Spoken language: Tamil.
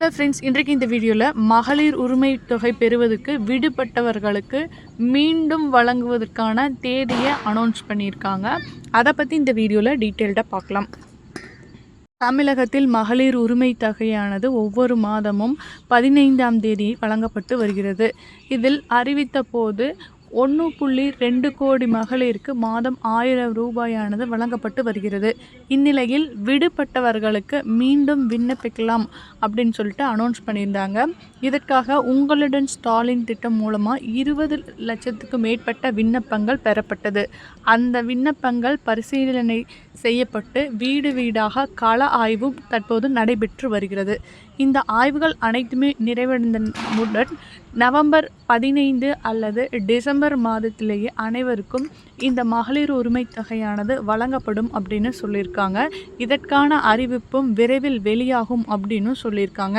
ஹலோ ஃப்ரெண்ட்ஸ் இன்றைக்கு இந்த வீடியோவில் மகளிர் உரிமை தொகை பெறுவதற்கு விடுபட்டவர்களுக்கு மீண்டும் வழங்குவதற்கான தேதியை அனௌன்ஸ் பண்ணியிருக்காங்க. அதை பற்றி இந்த வீடியோவில் டீட்டெயில்டாக பார்க்கலாம். தமிழகத்தில் மகளிர் உரிமை தொகையானது ஒவ்வொரு மாதமும் பதினைந்தாம் தேதி வழங்கப்பட்டு வருகிறது. இதில் அறிவித்த போது ஒன்று புள்ளி ரெண்டு கோடி மகளிருக்கு மாதம் ஆயிரம் ரூபாயானது வழங்கப்பட்டு வருகிறது. இந்நிலையில் விடுபட்டவர்களுக்கு மீண்டும் விண்ணப்பிக்கலாம் அப்படின்னு சொல்லிட்டு அனௌன்ஸ் பண்ணியிருந்தாங்க. இதற்காக உங்களுடன் ஸ்டாலின் திட்டம் மூலமாக இருபது லட்சத்துக்கு மேற்பட்ட விண்ணப்பங்கள் பெறப்பட்டது. அந்த விண்ணப்பங்கள் பரிசீலனை செய்யப்பட்டு வீடு வீடாக கள ஆய்வும் தற்போது நடைபெற்று வருகிறது. இந்த ஆய்வுகள் அனைத்துமே நிறைவடைந்தவுடன் நவம்பர் பதினைந்து அல்லது டிசம்பர் மாதத்திலேயே அனைவருக்கும் இந்த மகளிர் உரிமை தொகையானது வழங்கப்படும் அப்படின்னு சொல்லியிருக்காங்க. இதற்கான அறிவிப்பும் விரைவில் வெளியாகும் அப்படின்னு சொல்லியிருக்காங்க.